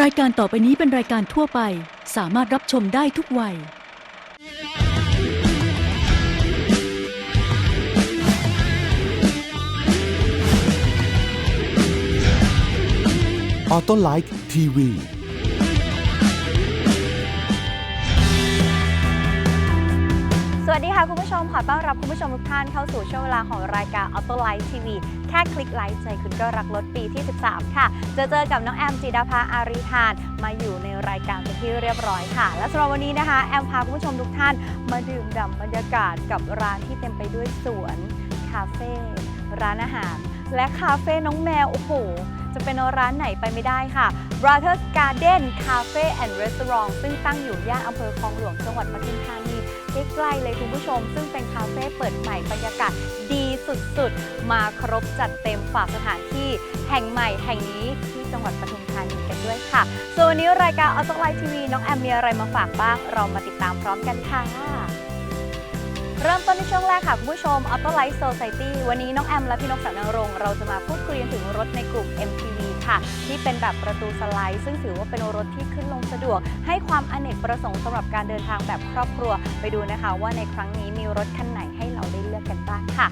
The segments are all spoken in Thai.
รายการต่อไปนี้เป็นรายการทั่วไป สามารถรับชมได้ทุกวัย ออโต้ไลท์ทีวีสวัสดีค่ะคุณผู้ชมขอต้อนรับคุณผู้ชมทุกท่านเข้าสู่ช่วงเวลาของรายการ Auto Light TV แค่คลิกไลค์ใจคุณก็รักรถปีที่ 13 ค่ะเจอเจอกับน้องแอมจีดาภาอารีทานมาอยู่ในรายการเป็นที่เรียบร้อยค่ะ และสำหรับวันนี้นะคะ แอมพาคุณผู้ชมทุกท่านมาดื่มด่ำบรรยากาศกับร้านที่เต็มไปด้วยสวนคาเฟ่ร้านอาหาร และคาเฟ่น้องแมวโอ้โหจะเป็นร้านไหนไปไม่ได้ค่ะ Brothers Garden Cafe and Restaurant ซึ่งตั้งอยู่ย่านอำเภอคลองหลวงจังหวัดปทุมธานี ใกล้ๆเลยคุณผู้ชม ซึ่งเป็นคาเฟ่เปิดใหม่บรรยากาศดีสุดๆ มาครบจัดเต็มฝากสถานที่แห่งใหม่แห่งนี้ที่จังหวัดปทุมธานีกันด้วยค่ะ ส่วนวันนี้รายการออโตไลท์ทีวีน้องแอมมีอะไรมาฝากบ้าง เรามาติดตามพร้อมกันค่ะ เริ่มต้นในช่วงแรกค่ะ คุณผู้ชม Auto Light Society วันนี้น้องแอมและพี่นกสาวนรงค์เราจะมาพูดคุยกันถึงรถในกลุ่ม MPV ค่ะ ที่เป็นแบบประตูสไลด์ ซึ่งถือว่าเป็นรถที่ขึ้นลงสะดวก ให้ความอเนกประสงค์สำหรับการเดินทางแบบครอบครัว ไปดูนะคะ ว่าในครั้งนี้มีรถคันไหนให้เราได้เลือกกันบ้างค่ะ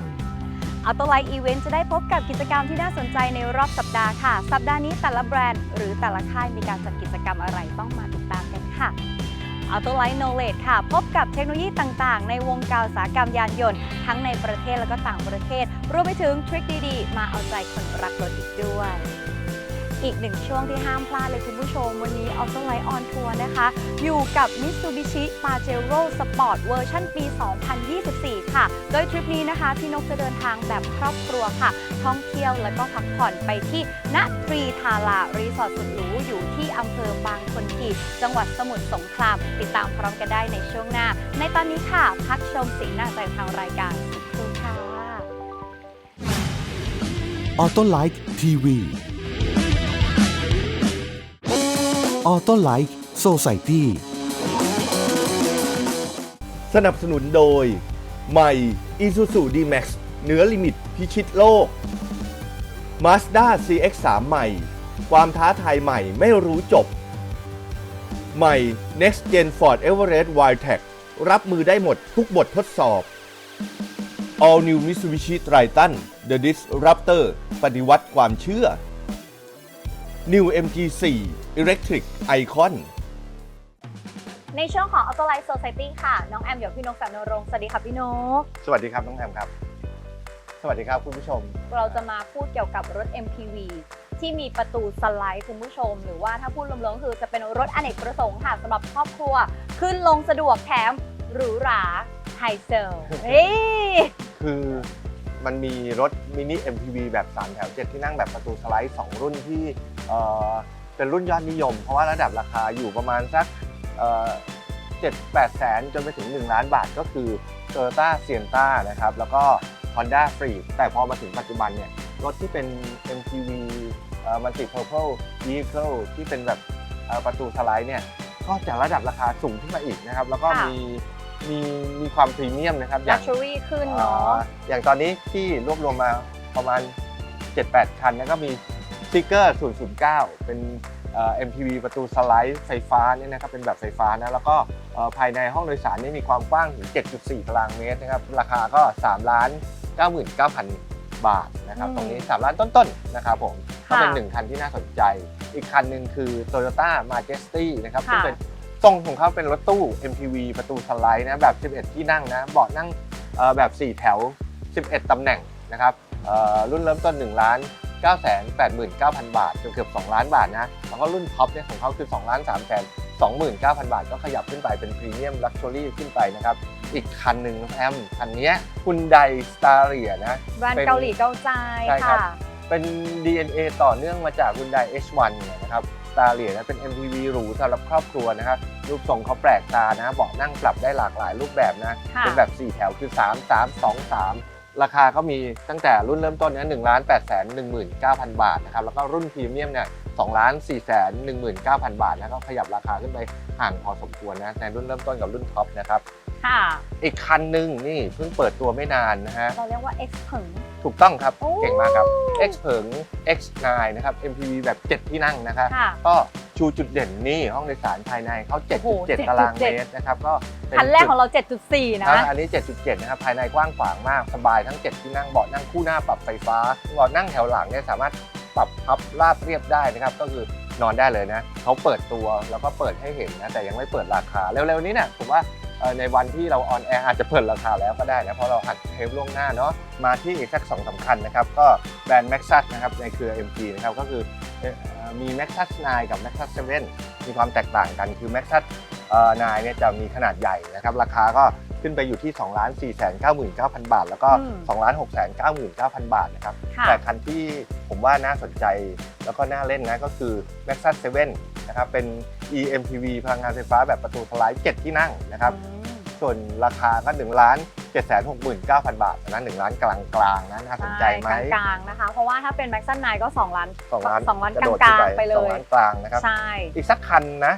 อัลตไลท์อีเวนต์จะได้พบกับกิจกรรมที่น่าสนใจในรอบสัปดาห์ค่ะ สัปดาห์นี้แต่ละแบรนด์ หรือแต่ละค่ายมีการจัดกิจกรรมอะไรต้องมาติดตามกันค่ะ a u t o l i g h t Knowledge ค่ะ พบกับเทคโนโลยีต่างๆ ในวงการอุตสาหกรรมยานยนต์ ทั้งในประเทศและก็ต่างประเทศ รวมไปถึงทริคดีๆ มาเอาใจคนรักรถอีกด้วย อีกหนึ่งช่วงที่ห้ามพลาดเลยคุณผู้ชม วันนี้ Auto Light on Tour นะคะ อยู่กับ Mitsubishi Pajero Sport เวอร์ชันปี 2024 ค่ะ โดยทริปนี้นะคะ พี่นกจะเดินทางแบบครอบครัวค่ะ ท่องเที่ยวและก็พักผ่อนไปที่ณทรีทารารีสอร์ทสุดหรูอยู่ที่อำเภอบางคนทีจังหวัดสมุทรสงคราม ติดตามพร้อมกันได้ในช่วงหน้า ในตอนนี้ค่ะ พักชมสิ่งน่าใจทางรายการสักครู่ค่ะออโต้ไลท์ทีวี ออโต้ไลท์โซไซตี้สนับสนุนโดย ใหม่ Isuzu D-Max เหนือลิมิตพิชิตโลก Mazda CX-3 ใหม่ ความท้าทายใหม่ไม่รู้จบ ใหม่ Next Gen Ford Everest Wildtrak รับมือได้หมดทุกบททดสอบ All New Mitsubishi Triton The Disruptor ปฏิวัติความเชื่อ New MG4 Electric Icon ในช่วงของ Auto Life Society ค่ะ น้องแอมอยู่กับพี่นกสาวนรงค์สวัสดีค่ะพี่นก สวัสดีครับน้องแอมครับ สวัสดีครับคุณผู้ชม เราจะมาพูดเกี่ยวกับรถ MPV ที่มีประตูสไลด์คุณผู้ชม หรือว่าถ้าพูดรวมๆก็คือจะเป็นรถอเนกประสงค์ค่ะสำหรับครอบครัว ขึ้นลงสะดวกแถมหรูหราไฮเซลเฮ้ยคือมันมีรถมินิ MPV แบบ 3 แถว 7 ที่นั่งแบบประตูสไลด์ 2 รุ่นที่ เอ่อเป็นรุ่นยอดนิยม เพราะว่าระดับราคาอยู่ประมาณสักเจ็ดแปดแสนจนไปถึง 1 ล้านบาทก็คือ Toyota Sienna นะครับแล้วก็ Honda Freed แต่พอมาถึงปัจจุบันเนี่ยรถที่เป็น MPV มันติ Purple Vehicle ที่เป็นแบบเอ่อประตูสไลด์เนี่ยก็จะระดับราคาสูงขึ้นมาอีกนะครับ แล้วก็ค่ะมีมีมีความพรีเมียมนะครับอลัย่ากงชัวรี่ขึ้นเนาะอ่าอย่างตอนนี้ที่รวบรวมมาประมาณ 7-8 คันนะก็มีส ติกเกอร์ 009 เป็นเอ่อ MPV ประตูสไลด์ไฟฟ้าเนี่ยนะครับเป็นแบบไฟฟ้านะแล้วก็เอ่อภายในห้องโดยสารนี่มีความกว้างถึง 7.4 ตารางเมตรนะครับราคาก็ 3 ล้าน 99,000 บาทนะครับอืมตรงนี้ 3 ล้านต้นๆนะครับผมก็เป็นค่ะหนึ่งคันที่น่าสนใจ อีกคันหนึ่งคือ Toyota Majesty นะครับค่ะซึ่งเป็นทรงของเขาเป็นรถตู้ MPV ประตูสไลด์นะแบบ 11 ที่นั่งนะเบาะนั่งเอ่อแบบ 4 แถว 11 ตำแหน่งนะครับเอ่อรุ่นเริ่มต้น 1 ล้าน 9 8 9 0 0 0 บาทจนเกือบ 2 ล้านบาทนะ แล้วก็รุ่นท็อปเนี่ยของเขาคือ 2 ล้าน3 29,000 บาท ก็ขยับขึ้นไปเป็นพรีเมียมลักชัวรี่ขึ้นไปนะครับ อีกคันหนึ่งน้องแอมคันเนี้คุณไดสตาร์เรียนะแบรนด์เป็นเกาหลีเกาใจใช่ครับค่ะเป็น DNA ต่อเนื่องมาจาก Hyundai H1 เนี่ยนะครับสตาร์เลียนะเป็น MPV หรูสำหรับครอบครัวนะครับรูปทรงเขาแปลกตานะเบาะนั่งปรับได้หลากหลายรูปแบบนะค่ะเป็นแบบ 4 แถวคือ 3 3 2 3 ราคาก็มีตั้งแต่รุ่นเริ่มต้นเนี่ย1ล้านแปดแสนหนึ่งหมื่นเก้าพันบาทนะครับแล้วก็รุ่นพรีเมียมเนี่ย 2ล้าน4แสน19,000 บาทนะก็ขยับราคาขึ้นไปห่างพอสมควรนะในรุ่นเริ่มต้นกับรุ่นท็อปนะครับค่ะ อีกคันหนึ่งนี่เพิ่งเปิดตัวไม่นานนะฮะเราเรียกว่า X ผึ่งถูกต้องครับ โอ้ เก่งมากครับ X เผิง X9 นะครับ MPV แบบ 7 ที่นั่งนะครับค่ะ ก็โชูจุดเด่นนี่ห้องโดยสารภายในเขาโอ้โห7.7ตาราง7.7เมตรนะครับก็เป็คันแรกของจุดเรา 7.4 นะอ่าอันนี้ 7.7 นะครับ ภายในกว้างขวางมาก สบายทั้ง 7 ที่นั่ง เบาะนั่งคู่หน้าปรับไฟฟ้าเบาะนั่งแถวหลังเนี่ยสามารถ ปรับพับราบเรียบได้นะครับ ก็คือนอนได้เลยนะเขาเปิดตัวแล้วก็เปิดให้เห็นนะแต่ยังไม่เปิดราคาเร็วๆนี้เนี่ยผมว่าในวันที่เราออนแอร์อาจจะเปิดราคาแล้วก็ได้นะเพราะเราอัดเทปล่วงหน้าเนาะมาที่อีกสักสองสำคัญนะครับ ก็แบรนด์ Maxus นะครับในเครือ MG นะครับก็คือมี Maxus 9 กับ Maxus 7 มีความแตกต่างกันคือ Maxus เอ่อนายเนี่ยจะมีขนาดใหญ่นะครับ ราคาก็ ขึ้นไปอยู่ที่2 4 9 9 9 0 0 บาท แล้วก็อืม2 6 9 9 0 0 บาทนะครับค่ะแต่คันที่ผมว่าน่าสนใจแล้วก็น่าเล่นนะก็คือ Maxus 7นะครับ เป็น eMPV พลังงานไฟฟ้าแบบประตูทลาย7ที่นั่งนะครับอืมส่วนราคาก็1ล้าน769,000 บาทนะ1ล้านกลางกลางๆนะน่าสนใจไหมช่กลางๆนะคะ เพราะว่าถ้าเป็นแม็กซันไนก็ 2 ล้านสองล้านสองล้านกระกโดลาดงขึ้นๆไปเลสองยล้านกลางนะครับใช่อีกสักคันนะ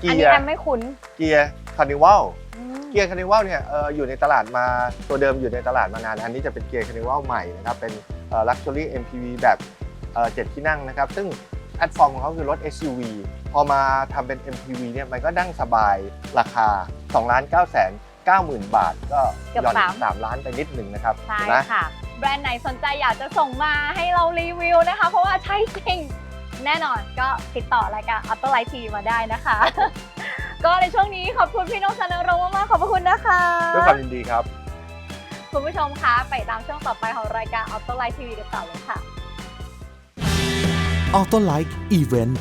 เกีอันยนี้ร์แอมไม่คุ้น เกียร์คาร์นิวัลอืม เกียร์คาร์นิวัลเนี่ยเอ่ออยู่ในตลาดมาตัวเดิมอยู่ในตลาดมานาน อันนี้จะเป็นเกียร์คาร์นิวัลใหม่นะครับ เป็นลักชัวรี่ MPV แบบเอ่อ7ที่นั่งนะครับ ซึ่งแพลตฟอร์มของเขาคือรถ SUV พอมาทำเป็น MPV เนี่ยมันก็นั่งสบายราคา2ล้าน9แสน90,000 บาท ก็เกือบหย่อนสามสามล้านไปนิดหนึ่งนะครับใช่เห็นไหม ค่ะ แบรนด์ไหนสนใจอยากจะส่งมาให้เรารีวิวนะคะ เพราะว่าใช่จริง แน่นอนก็ติดต่อรายการ Auto Light TV มาได้นะคะ ก็ในช่วงนี้ขอบคุณพี่นกชนรงค์มากๆขอบพระคุณนะคะด้วยความยินดีครับ คุณผู้ชมคะไปตามช่วงต่อไปของรายการ Auto Light TV กันต่อเลยค่ะ ออโต้ไลท์อีเวนต์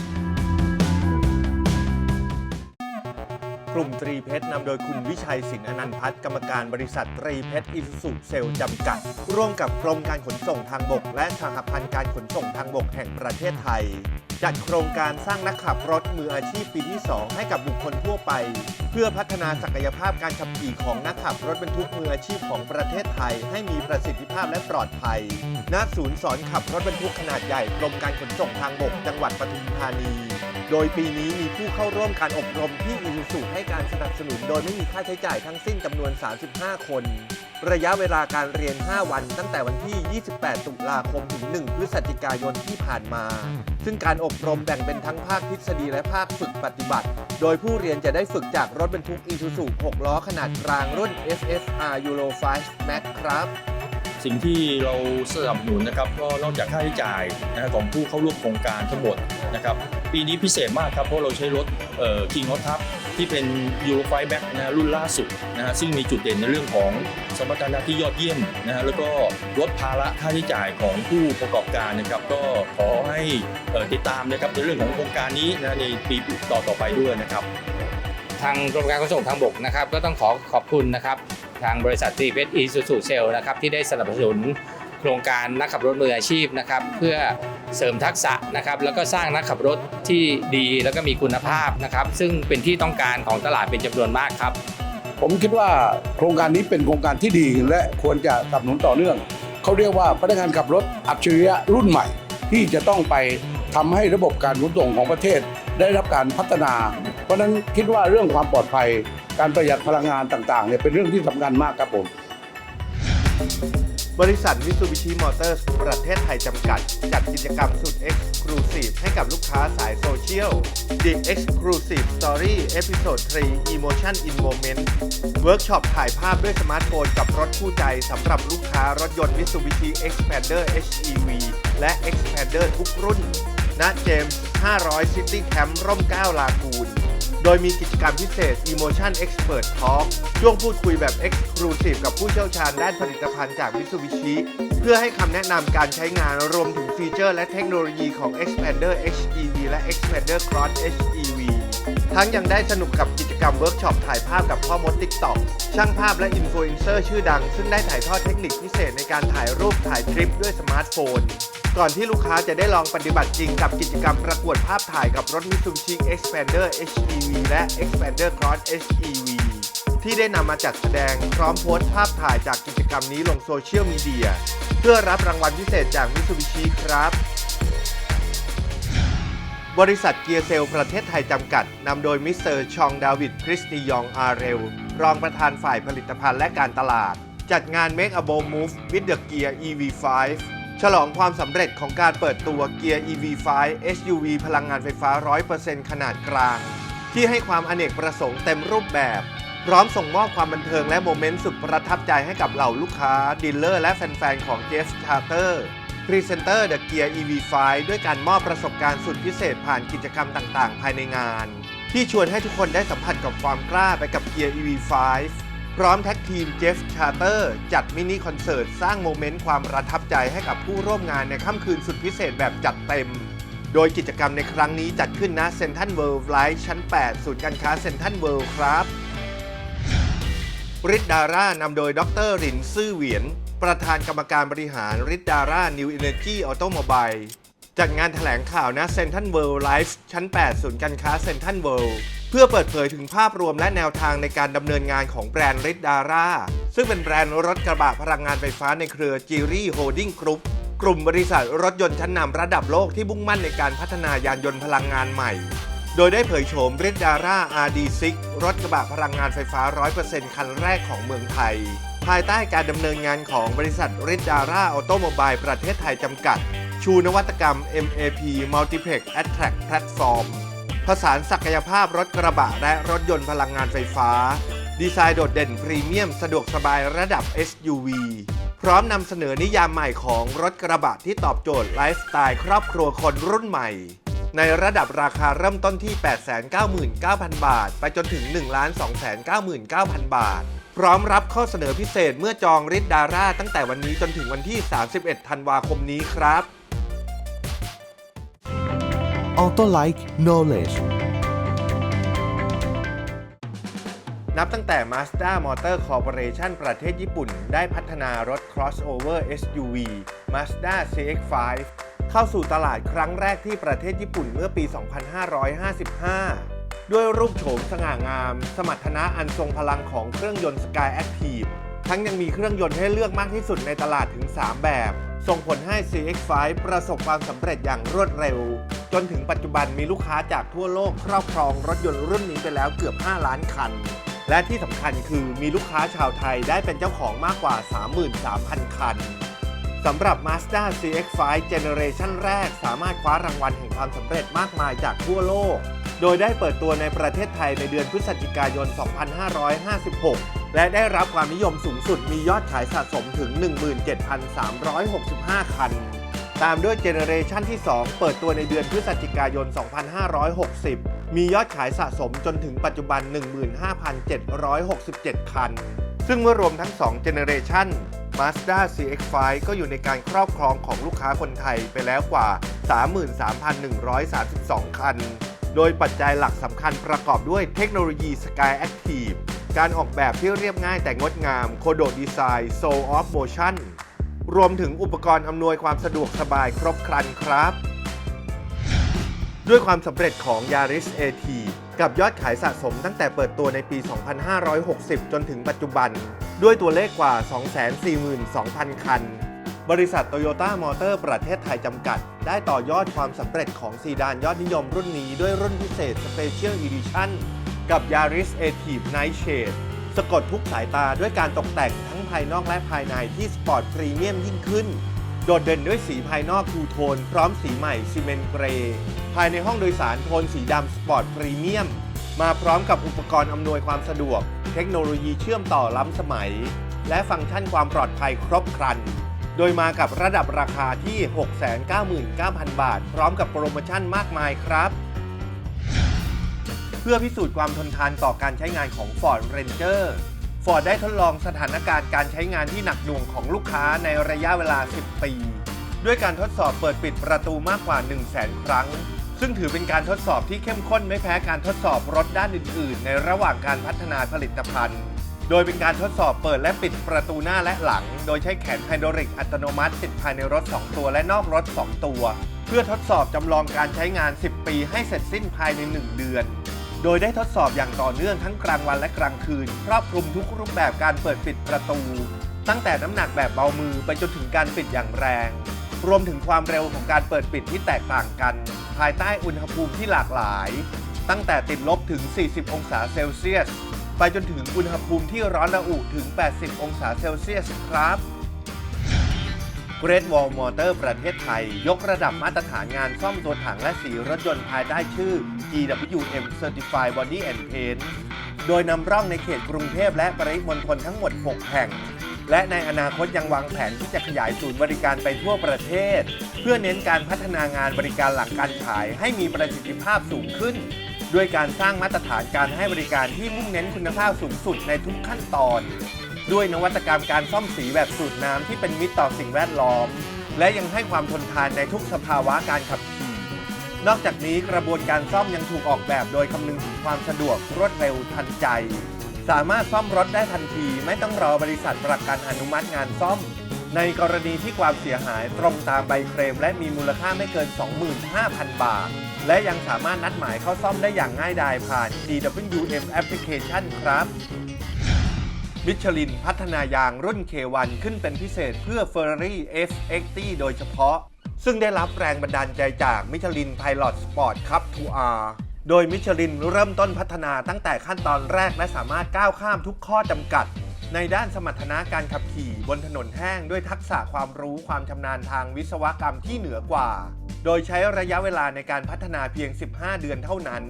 ลุ่มตรีเพชรนำโดยคุณวิชัยสินอนันต์พัฒน์กรรมการบริษัทตรีเพชรอิสุสุเซลจำกัด ร่วมกับกรมการขนส่งทางบก และสหพันธ์การขนส่งทางบกแห่งประเทศไทย จัดโครงการสร้างนักขับรถมืออาชีพปีที่ 2 ให้กับบุคคลทั่วไป เพื่อพัฒนาศักยภาพการขับขี่ของนักขับรถบรรทุกมืออาชีพของประเทศไทย ให้มีประสิทธิภาพและปลอดภัย ณ ศูนย์สอนขับรถบรรทุกขนาดใหญ่กรมการขนส่งทางบก จังหวัดปทุมธานี โดยปีนี้มีผู้เข้าร่วมการอบรมที่อิสุสุให้การสนับสนุน โดยไม่มีค่าใช้จ่ายทั้งสิ้นจำนวน 35 คน ระยะเวลาการเรียน 5 วัน ตั้งแต่วันที่ 28 ตุลาคมถึง 1 พฤศจิกายนที่ผ่านมา ซึ่งการอบรมแบ่งเป็นทั้งภาคทฤษฎีและภาคฝึกปฏิบัติ โดยผู้เรียนจะได้ฝึกจากรถบรรทุก Isuzu 6ล้อขนาดกลางรุ่น SSR Euro 5 Max ครับ สิ่งที่เราสนับสนุนนะครับก็นอกจากค่าใช้จ่ายนะของผู้เข้าร่วมโครงการทั้งหมดนะครับปีนี้พิเศษมากครับเพราะเราใช้รถเอ่อ King of Top ที่เป็น Euro 5 Max นะฮะรุ่นล่าสุดนะฮะซึ่งมีจุดเด่นในเรื่องของสมรรถนะที่ยอดเยี่ยมนะฮะแล้วก็ลดภาระค่าใช้จ่ายของผู้ประกอบการนะครับก็ขอให้ติดตามนะครับในเรื่องของโครงการนี้นะในปีต่อต่อๆไปด้วยนะครับ ทางกรมการขนส่งทางบกนะครับ ก็ต้องขอขอบคุณนะครับ ทางบริษัททีเพชรอีซูซูเซลนะครับที่ได้สนับสนุนโครงการนักขับรถมืออาชีพนะครับเพื่อเสริมทักษะนะครับแล้วก็สร้างนักขับรถที่ดีแล้วก็มีคุณภาพนะครับซึ่งเป็นที่ต้องการของตลาดเป็นจำนวนมากครับ ผมคิดว่าโครงการนี้เป็นโครงการที่ดีและควรจะสนับสนุนต่อเนื่องเขาเรียกว่าพนักงานขับรถอัจฉริยะรุ่นใหม่ ที่จะต้องไปทำให้ระบบการขนส่งของประเทศได้รับการพัฒนา เพราะฉะนั้นคิดว่าเรื่องความปลอดภัย การประหยัดพลังงานต่างๆเนี่ยเป็นเรื่องที่สำคัญมากครับผม บริษัทมิ t ูบิชิมอเตอร์สประเทศไทยจำกัด จัดกิจกรรมสุด Exclusive ให้กับลูกค้าสายโซเชียล The Exclusive Story Episode 3 Emotion in Moment เวิร์กช็อปถ่ายภาพด้วยสมาร์ทโฟนกับรถคู่ใจสำหรับลูกค้ารถยนต์ Mitsubishi Xpander HEV และ Xpander ทุกรุ่นณเจมส์500 City Camp ร่มเกล้าลากูน โดยมีกิจกรรมพิเศษ Emotion Expert Talk ช่วงพูดคุยแบบ Exclusive กับผู้เชี่ยวชาญด้านผลิตภัณฑ์จากมิตซูบิชิเพื่อให้คำแนะนำการใช้งานรวมถึงฟีเจอร์และเทคโนโลยีของ Expander HEV และ Expander Cross HEV ทั้งยังได้สนุกกับกิจกรรมเวิร์กช็อปถ่ายภาพกับพ่อมด TikTok ช่างภาพและอินฟลูเอนเซอร์ชื่อดัง ซึ่งได้ถ่ายทอดเทคนิคพิเศษในการถ่ายรูปถ่ายคลิปด้วยสมาร์ทโฟน ก่อนที่ลูกค้าจะได้ลองปฏิบัติจริงกับกิจกรรมประกวดภาพถ่ายกับรถ Mitsubishi Expander HEV และ Expander Cross HEV ที่ได้นำมาจัดแสดงพร้อมโพสต์ภาพถ่ายจากกิจกรรมนี้ลงโซเชียลมีเดียเพื่อรับรางวัลพิเศษจาก Mitsubishi ครับ บริษัทเกียร์เซลประเทศไทยจำกัด นำโดยมิสเตอร์ชองดาวิดคริสติยองอาเรล รองประธานฝ่ายผลิตภัณฑ์และการตลาด จัดงาน Make a Bold Move with the Gear EV5 ฉลองความสำเร็จของการเปิดตัวเกียร์ EV5 SUV พลังงานไฟฟ้า 100%ขนาดกลาง ที่ให้ความอเนกประสงค์เต็มรูปแบบ พร้อมส่งมอบความบันเทิงและโมเมนต์สุดประทับใจให้กับเหล่าลูกค้า ดีลเลอร์และแฟนๆของ Jeff Charter พรีเซนเตอร์ The Gear EV5 ด้วยการมอบประสบการณ์สุดพิเศษผ่านกิจกรรมต่างๆ ภายในงาน ที่ชวนให้ทุกคนได้สัมผัสกับความกล้าไปกับ Gear EV5 พร้อมแท็กทีม Jeff Charter จัดมินิคอนเสิร์ต สร้างโมเมนต์ความประทับใจให้กับผู้ร่วมงานในค่ำคืนสุดพิเศษแบบจัดเต็ม โดยกิจกรรมในครั้งนี้จัดขึ้นณเซนทรัลเวิลด์ไลท์ชั้น 8 ศูนย์การค้าเซนทรัลเวิลด์ครับริดดาร่านำโดยดรรินซื่อเหวียน ประธานกรรมการบริหารริดดาร่านิวเอเนจีออโตโมบายจัดงานแถลงข่าวณเซนทรัลเวิลด์ไลฟ์ชั้น 8 ศูนย์การค้าเซนทรัลเวิลด์เพื่อเปิดเผยถึงภาพรวมและแนวทางในการดำเนินงานของแบรนด์ริดดาร่าซึ่งเป็นแบรนด์รถกระบะพลังงานไฟฟ้าในเครือจีรี่โฮดดิ้งกรุ๊ปกลุ่มบริษัทรถยนต์ชั้นนำระดับโลกที่มุ่งมั่นในการพัฒนายานยนต์พลังงานใหม่ โดยได้เผยโฉมริดดาร่า RD6 รถกระบะพลังงานไฟฟ้า 100%คันแรกของเมืองไทย ภายใต้การดำเนินงานของบริษัทริดดาร่าออโตโมบายประเทศไทยจำกัด ชูนวัตกรรม MAP Multiplex Attract Platform ผสานศักยภาพรถกระบะและรถยนต์พลังงานไฟฟ้า ดีไซน์โดดเด่นพรีเมียมสะดวกสบายระดับ SUV พร้อมนำเสนอนิยามใหม่ของรถกระบะที่ตอบโจทย์ไลฟ์สไตล์ครอบครัวคนรุ่นใหม่ ในระดับราคาเริ่มต้นที่ 899,000 บาท ไปจนถึง 1,299,000 บาท พร้อมรับข้อเสนอพิเศษเมื่อจองริดดาร่าตั้งแต่วันนี้จนถึงวันที่ 31 ธันวาคมนี้ครับ Auto Like Knowledge นับตั้งแต่ Mazda Motor Corporation ประเทศญี่ปุ่น ได้พัฒนารถ crossover SUV Mazda CX-5 เข้าสู่ตลาดครั้งแรกที่ประเทศญี่ปุ่นเมื่อปี 2555 ด้วยรูปโฉมสง่างาม สมรรถนะอันทรงพลังของเครื่องยนต์ Sky Active ทั้งยังมีเครื่องยนต์ให้เลือกมากที่สุดในตลาดถึง 3 แบบ ส่งผลให้ CX-5 ประสบความสำเร็จอย่างรวดเร็ว จนถึงปัจจุบันมีลูกค้าจากทั่วโลกครอบครองรถยนต์รุ่นนี้ไปแล้วเกือบ 5 ล้านคัน และที่สำคัญคือมีลูกค้าชาวไทยได้เป็นเจ้าของมากกว่า 33,000 คันสำหรับ Mazda CX-5 Generation แรกสามารถคว้ารางวัลแห่งความสำเร็จมากมายจากทั่วโลก โดยได้เปิดตัวในประเทศไทยในเดือนพฤศจิกายน 2556 และได้รับความนิยมสูงสุดมียอดขายสะสมถึง 17,365 คัน ตามด้วยเจเนเรชันที่ 2 เปิดตัวในเดือนพฤศจิกายน 2560 มียอดขายสะสมจนถึงปัจจุบัน 15,767 คัน ซึ่งเมื่อรวมทั้ง 2 เจเนเรชัน Mazda CX-5 ก็อยู่ในการครอบครองของลูกค้าคนไทยไปแล้วกว่า 33,132 คัน โดยปัจจัยหลักสำคัญประกอบด้วยเทคโนโลยี Sky Active การออกแบบที่เรียบง่ายแต่งดงาม โคโดดีไซน์ Soul of Motion รวมถึงอุปกรณ์อำนวยความสะดวกสบายครบครันครับ ด้วยความสำเร็จของ Yaris AT กับยอดขายสะสมตั้งแต่เปิดตัวในปี 2560 จนถึงปัจจุบัน ด้วยตัวเลขกว่า 242,000 คัน บริษัทโตโยต้ามอเตอร์ประเทศไทยจำกัด ได้ต่อยอดความสำเร็จของซีดานยอดนิยมรุ่นนี้ด้วยรุ่นพิเศษ Special Edition กับ Yaris a t i v e Night Shade สะกดทุกสายตาด้วยการตกแต่งทั้งภายนอกและภายในที่สปอร์ตพรีเมียมยิ่งขึ้น โดดเด่นด้วยสีภายนอกทูโทน พร้อมสีใหม่ซีเมนต์เกรย์ภายในห้องโดยสารโทนสีดำสปอร์ตพรีเมียมมาพร้อมกับอุปกรณ์อำนวยความสะดวก เทคโนโลยีเชื่อมต่อล้ำสมัย และฟังก์ชันความปลอดภัยครบครัน โดยมากับระดับราคาที่ 699,000 บาท พร้อมกับโปรโมชั่นมากมายครับ เพื่อพิสูจน์ความทนทานต่อการใช้งานของ Ford Ranger Ford ได้ทดลองสถานการณ์การใช้งานที่หนักหน่วงของลูกค้าในระยะเวลา 10 ปี ด้วยการทดสอบเปิดปิดประตูมากกว่า 1 0 0 0 0แครั้ง ซึ่งถือเป็นการทดสอบที่เข้มข้นไม่แพ้การทดสอบรถด้านอื่น ๆ ในระหว่างการพัฒนาผลิตภัณฑ์ โดยเป็นการทดสอบเปิดและปิดประตูหน้าและหลัง โดยใช้แขนไฮดรอลิกอัตโนมัติติดภายในรถ 2 ตัวและนอกรถ 2 ตัว เพื่อทดสอบจำลองการใช้งาน 10 ปีให้เสร็จสิ้นภายใน 1 เดือน โดยได้ทดสอบอย่างต่อเนื่องทั้งกลางวันและกลางคืน ครอบคลุมทุกรูปแบบการเปิดปิดประตู ตั้งแต่น้ำหนักแบบเบามือไปจนถึงการปิดอย่างแรง รวมถึงความเร็วของการเปิดปิดที่แตกต่างกัน ภายใต้อุณหภูมิที่หลากหลาย ตั้งแต่ติดลบถึง 40 องศาเซลเซียส ไปจนถึงอุณหภูมิที่ร้อนระอุถึง 80 องศาเซลเซียสครับ Great Wall Motor ประเทศไทย ยกระดับมาตรฐานงานซ่อมตัวถังและสีรถยนต์ภายใต้ชื่อ GWM Certified Body and Paint โดยนำร่องในเขตกรุงเทพและปริมณฑลทั้งหมด 6 แห่ง และในอนาคตยังวางแผนที่จะขยายศูนย์บริการไปทั่วประเทศ เพื่อเน้นการพัฒนางานบริการหลังการขายให้มีประสิทธิภาพสูงขึ้น ด้วยการสร้างมาตรฐานการให้บริการที่มุ่งเน้นคุณภาพสูงสุดในทุกขั้นตอน ด้วยนวัตกรรมการซ่อมสีแบบสูตรน้ำที่เป็นมิตรต่อสิ่งแวดล้อม และยังให้ความทนทานในทุกสภาวะการขับขี่ นอกจากนี้กระบวนการซ่อมยังถูกออกแบบโดยคำนึงถึงความสะดวกรวดเร็วทันใจ สามารถซ่อมรถได้ทันที ไม่ต้องรอบริษัทประกันอนุมัติงานซ่อม ในกรณีที่ความเสียหายตรงตามใบเคลมและมีมูลค่าไม่เกิน 25,000 บาท และยังสามารถนัดหมายเข้าซ่อมได้อย่างง่ายดายผ่าน DWM Application ครับ มิชลินพัฒนายางรุ่น K1 ขึ้นเป็นพิเศษเพื่อ Ferrari F80 โดยเฉพาะ ซึ่งได้รับแรงบันดาลใจจากมิชลิน Pilot Sport Cup 2R โดยมิชลินเริ่มต้นพัฒนาตั้งแต่ขั้นตอนแรกและสามารถก้าวข้ามทุกข้อจำกัด ในด้านสมรรถนะการขับขี่บนถนนแห้งด้วยทักษะความรู้ความชำนาญทางวิศวกรรมที่เหนือกว่า โดยใช้ระยะเวลาในการพัฒนาเพียง 15 เดือนเท่านั้น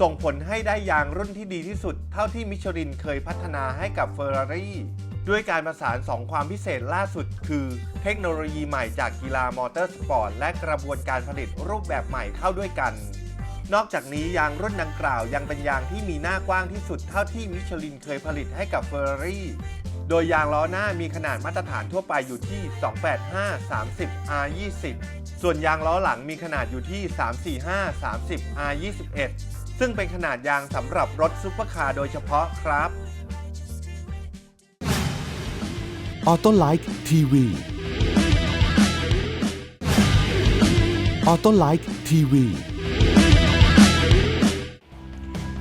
ส่งผลให้ได้ยางรุ่นที่ดีที่สุด เท่าที่มิชลินเคยพัฒนาให้กับเฟอร์รารี่ด้วยการประสาน 2 ความพิเศษล่าสุด คือเทคโนโลยีใหม่จากกีฬามอเตอร์สปอร์ตและกระบวนการผลิตรูปแบบใหม่เข้าด้วยกัน นอกจากนี้ยางรุ่นดังกล่าวยังเป็นยางที่มีหน้ากว้างที่สุดเท่าที่มิชลินเคยผลิตให้กับเฟอร์รารี่ โดยยางล้อหน้ามีขนาดมาตรฐานทั่วไปอยู่ที่ 285 30 R 20ส่วนยางล้อหลังมีขนาดอยู่ที่ 345 30 R 21ซึ่งเป็นขนาดยางสำหรับรถซุปเปอร์คาร์โดยเฉพาะครับออโต้ไลท์ทีวีออโต้ไลท์ทีวี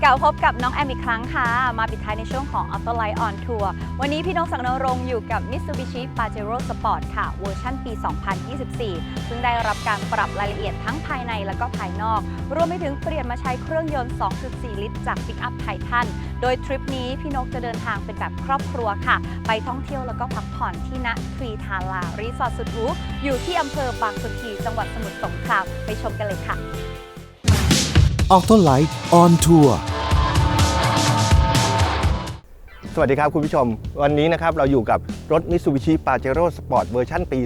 เก่าพบกับน้องแอมอีกครั้งค่ะ มาปิดท้ายในช่วงของ Auto Light on Tour วันนี้พี่นกสังนรงค์อยู่กับ Mitsubishi Pajero Sport ค่ะ เวอร์ชันปี 2024 ซึ่งได้รับการปรับรายละเอียดทั้งภายในและก็ภายนอก รวมไปถึงเปลี่ยนมาใช้เครื่องยนต์ 2.4 ลิตร จาก Pick Up Titan โดยทริปนี้พี่นกจะเดินทางเป็นแบบครอบครัวค่ะ ไปท่องเที่ยวแล้วก็พักผ่อนที่ณทรีทารารีสอร์ทสุดหรูอยู่ที่อำเภอบางสุทีจังหวัดสมุทรสงครามไปชมกันเลยค่ะ ออโตไลท์ออนทัวร์สวัสดีครับคุณผู้ชม วันนี้นะครับเราอยู่กับรถ Mitsubishi Pajero Sport เวอร์ชันปี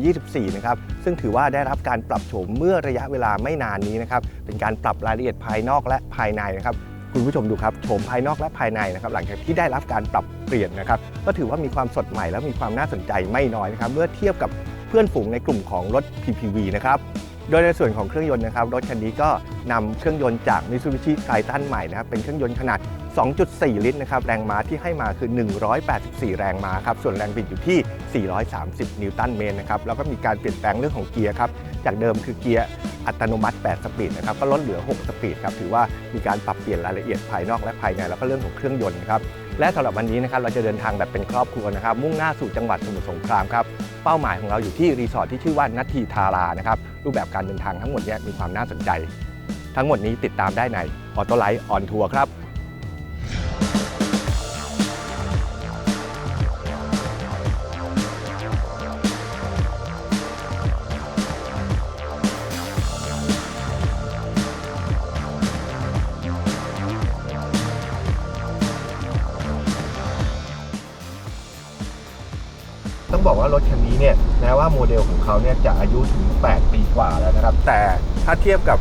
2024 นะครับ ซึ่งถือว่าได้รับการปรับโฉมเมื่อระยะเวลาไม่นานนี้นะครับ เป็นการปรับรายละเอียดภายนอกและภายในนะครับคุณผู้ชมดูครับโฉมภายนอกและภายในนะครับ หลังจากที่ได้รับการปรับเปลี่ยนนะครับ ก็ถือว่ามีความสดใหม่และมีความน่าสนใจไม่น้อยนะครับ เมื่อเทียบกับเพื่อนฝูงในกลุ่มของรถ PPV นะครับ โดยในส่วนของเครื่องยนต์นะครับ รถคันนี้ก็ นำเครื่องยนต์จาก Mitsubishi Triton ใหม่นะครับเป็นเครื่องยนต์ขนาด 2.4 ลิตรนะครับแรงม้าที่ให้มาคือ 184 แรงม้าครับส่วนแรงบิดอยู่ที่ 430 นิวตันเมตรนะครับแล้วก็มีการเปลี่ยนแปลงเรื่องของเกียร์ครับจากเดิมคือเกียร์อัตโนมัติ 8 สปีดนะครับก็ลดเหลือ 6 สปีดครับถือว่ามีการปรับเปลี่ยนรายละเอียดภายนอกและภายในแล้วก็เรื่องของเครื่องยนต์ครับและสำหรับวันนี้นะครับเราจะเดินทางแบบเป็นครอบครัวนะครับ มุ่งหน้าสู่จังหวัดสมุทรสงครามครับเป้าหมายของเราอยู่ที่รีสอร์ทที่ชื่อว่านัททีทารานะครับรูปแบบการเดินทางทั้งหมดนี้มีความน่าสนใจ ทั้งหมดนี้ติดตามได้ในออโตไลท์ออนทัวร์ครับต้องบอกว่ารถคันนี้เนี่ยแม้ว่าโมเดลของเขาเนี่ยจะอายุถึง 8 ปีกว่าแล้วนะครับ แต่ถ้าเทียบกับ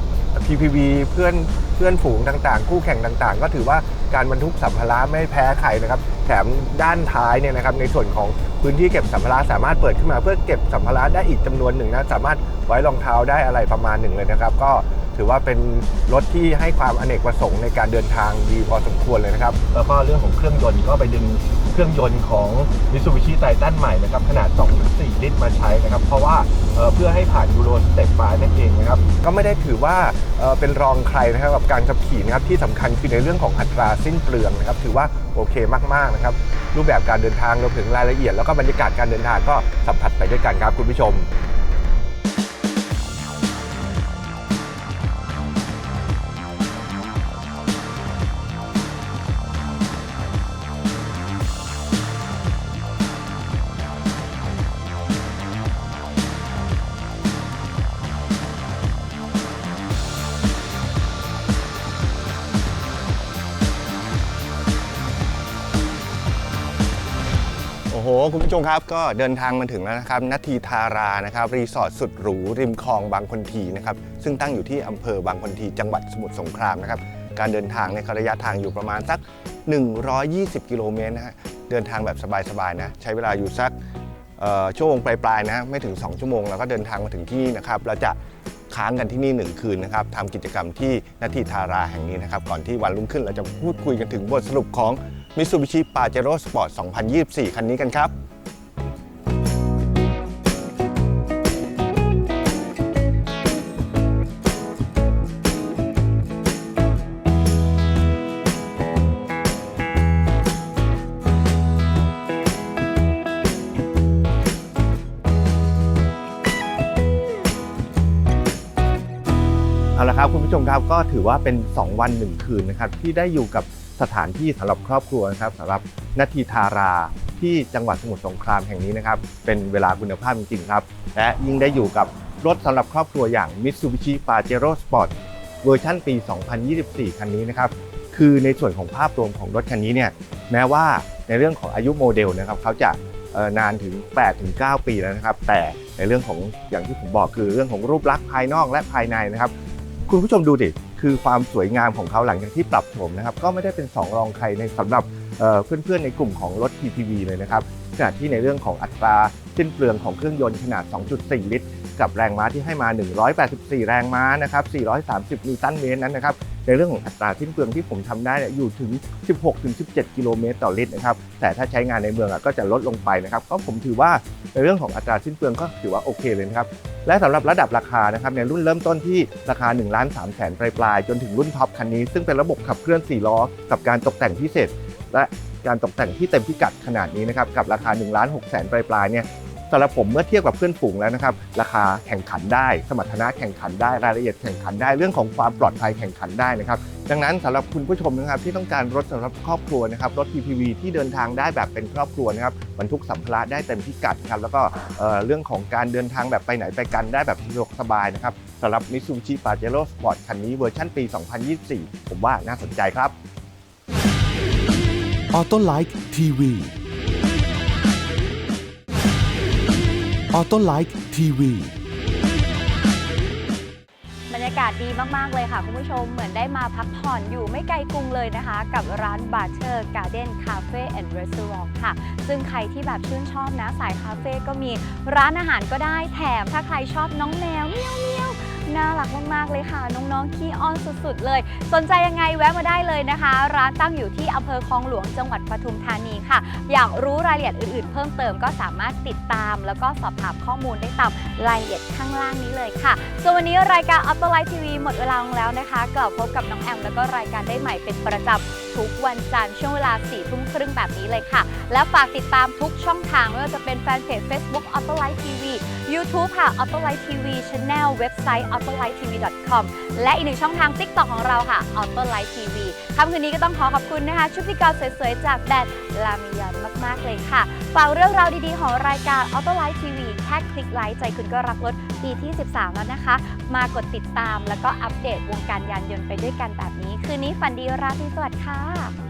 PPV เพื่อนเพื่อนฝูงต่างๆ คู่แข่งต่างๆ ก็ถือว่าการบรรทุกสัมภาระไม่แพ้ใครนะครับ แถมด้านท้ายเนี่ยนะครับในส่วนของพื้นที่เก็บสัมภาระสามารถเปิดขึ้นมาเพื่อเก็บสัมภาระได้อีกจำนวนหนึ่งนะสามารถไว้รองเท้าได้อะไรประมาณหนึ่งเลยนะครับ ก็ถือว่าเป็นรถที่ให้ความอเนกประสงค์ในการเดินทางดีพอสมควรเลยนะครับ แล้วก็เรื่องของเครื่องยนต์ก็ไปดึง เครื่องยนต์ของ Mitsubishi Titan ใหม่นะครับขนาด 2.4 ลิตรมาใช้นะครับ เพราะว่าเเพื่อให้ผ่านยูโรสเต็ปไฟนั่นเองนะครับ ก็ไม่ได้ถือว่าเเป็นรองใครนะครับกับการขับขี่นะครับที่สำคัญคือในเรื่องของอัตราสิ้นเปลืองนะครับถือว่าโอเคมากๆนะครับรูปแบบการเดินทางรวมถึงรายละเอียด แล้วก็บรรยากาศการเดินทางก็สัมผัสไปด้วยกันครับคุณผู้ชม คุณผู้ชมครับ ก็เดินทางมาถึงแล้วนะครับนาทีทารานะครับรีสอร์ทสุดหรูริมคลองบางคนทีนะครับซึ่งตั้งอยู่ที่อำเภอบางคนทีจังหวัดสมุทรสงครามนะครับการเดินทางในยระยะทางอยู่ประมาณสัก 120 กิโลเมตรนะฮะเดินทางแบบสบายๆนะใช้เวลาอยู่สักชั่วโมงปลายๆนะไม่ถึง 2 ชั่วโมงแล้วก็เดินทางมาถึงที่นี่นะครับเราจะค้างกันที่นี่ 1 คืนนะครับทำกิจกรรมที่นาทีทาราแห่งนี้นะครับก่อนที่วันรุ่งขึ้นเราจะพูดคุยกันถึงบทสรุปของ Mitsubishi Pajero Sport 2024 คันนี้กันครับเอาละครับคุณผู้ชมครับก็ถือว่าเป็น 2 วัน 1 คืนนะครับที่ได้อยู่กับ สถานที่สำหรับครอบครัวนะครับสำหรับนาทีทาราที่จังหวัดสมุทรสงครามแห่งนี้นะครับ เป็นเวลาคุณภาพจริงๆครับ และยิ่งได้อยู่กับรถสำหรับครอบครัวอย่าง Mitsubishi Pajero Sport เวอร์ชันปี 2024 คันนี้นะครับ คือในส่วนของภาพรวมของรถคันนี้เนี่ยแม้ว่าในเรื่องของอายุโมเดลนะครับเขาจะนานถึง 8-9 ปีแล้วนะครับ แต่ในเรื่องของอย่างที่ผมบอกคือเรื่องของรูปลักษณ์ภายนอกและภายในนะครับ คุณผู้ชมดูดิ คือความสวยงามของเขาหลังจากที่ปรับโฉมนะครับก็ไม่ได้เป็นสองรองใครในสำหรับเพื่อนๆในกลุ่มของรถ TTV เลยนะครับขณะที่ในเรื่องของอัตรา สิ้นเปลืองของเครื่องยนต์ขนาด 2.4 ลิตร กับแรงม้าที่ให้มา 184 แรงม้านะครับ 430 นิวตันเมตรนั้นนะครับ ในเรื่องของอัตราสิ้นเปลืองที่ผมทำได้เนี่ยอยู่ถึง 16-17 กิโลเมตรต่อลิตรนะครับ แต่ถ้าใช้งานในเมืองก็จะลดลงไปนะครับ ก็ผมถือว่าในเรื่องของอัตราสิ้นเปลืองก็ถือว่าโอเคเลยนะครับและสำหรับระดับราคานะครับในรุ่นเริ่มต้นที่ราคา1ล้าน3แสนปลายๆ จนถึงรุ่นท็อปคันนี้ ซึ่งเป็นระบบขับเคลื่อน 4 ล้อ กับการตกแต่งพิเศษ และการตกแต่งที่เต็มพิกัดขนาดนี้นะครับกับราคา1ล้าน6แสนปลายๆเนี่ย สำหรับผมเมื่อเทียบกับเพื่อนฝูงแล้วนะครับ ราคาแข่งขันได้ สมรรถนะแข่งขันได้รายละเอียดแข่งขันได้เรื่องของความปลอดภัยแข่งขันได้นะครับดังนั้นสำหรับคุณผู้ชมนะครับที่ต้องการรถสำหรับครอบครัวนะครับรถ PPV ที่เดินทางได้แบบเป็นครอบครัวนะครับบรรทุกสัมภาระได้เต็มพิกัดครับแล้วก็เอ่อเรื่องของการเดินทางแบบไปไหนไปกันได้แบบสะดวกสบายนะครับสำหรับ Mitsubishi Pajero Sport คันนี้เวอร์ชันปี 2024 ผมว่าน่าสนใจครับออโออโต้ไลฟ์ทีวีบรรยากาศดีมาก ๆ เลยค่ะ คุณผู้ชมเหมือนได้มาพักผ่อนอยู่ไม่ไกลกรุงเลยนะคะ กับร้าน b a r t e r Garden Cafe and Restaurant ค่ะ ซึ่งใครที่แบบชื่นชอบนะ สายคาเฟ่ก็มีร้านอาหารก็ได้แถมถ้าใครชอบน้องแมวเมียวเมียว น่ารักมากๆเลยค่ะ น้องๆขี้อ้อนสุดๆเลย สนใจยังไงแวะมาได้เลยนะคะ ร้านตั้งอยู่ที่อำเภอคลองหลวงจังหวัดปทุมธานีค่ะ อยากรู้รายละเอียดอื่นๆ เพิ่มเติมก็สามารถติดตาม แล้วก็สอบถามข้อมูลได้ตามรายละเอียดข้างล่างนี้เลยค่ะส่วนวันนี้รายการ Auto Life TV หมดเวลาลงแล้วนะคะกลับพบกับน้องแอมแล้วก็รายการได้ใหม่เป็นประจำ ทุกวันจันทร์ช่วงเวลา4ี่ทุ่มครึ่งแบบนี้เลยค่ะ และฝากติดตามทุกช่องทางไม่ว่าจะเป็นแฟนเพจ Facebook Auto l i g h TV YouTube ค่ะ Auto l i g h TV Channel เว็บไซต์ a u t o l i g h t TV com และอีกหนึ่งช่องทาง TikTok ของเราค่ะ Auto l i g h t TV ค่ำคืนนี้ก็ต้องขอขอบคุณนะคะ ชุดพิกรสวยๆ จากแบรนด์ลามิยอนมากๆเลยค่ะ ฝากเรื่องราวดีๆ ของรายการ Auto Life TV แค่คลิกไลค์ใจคุณก็รักรถปีที่ 13 แล้วนะคะ มากดติดตามแล้วก็อัปเดตวงการยานยนต์ไปด้วยกันแบบนี้ คืนนี้ฝันดีราตรีสวัสดิ์ค่ะ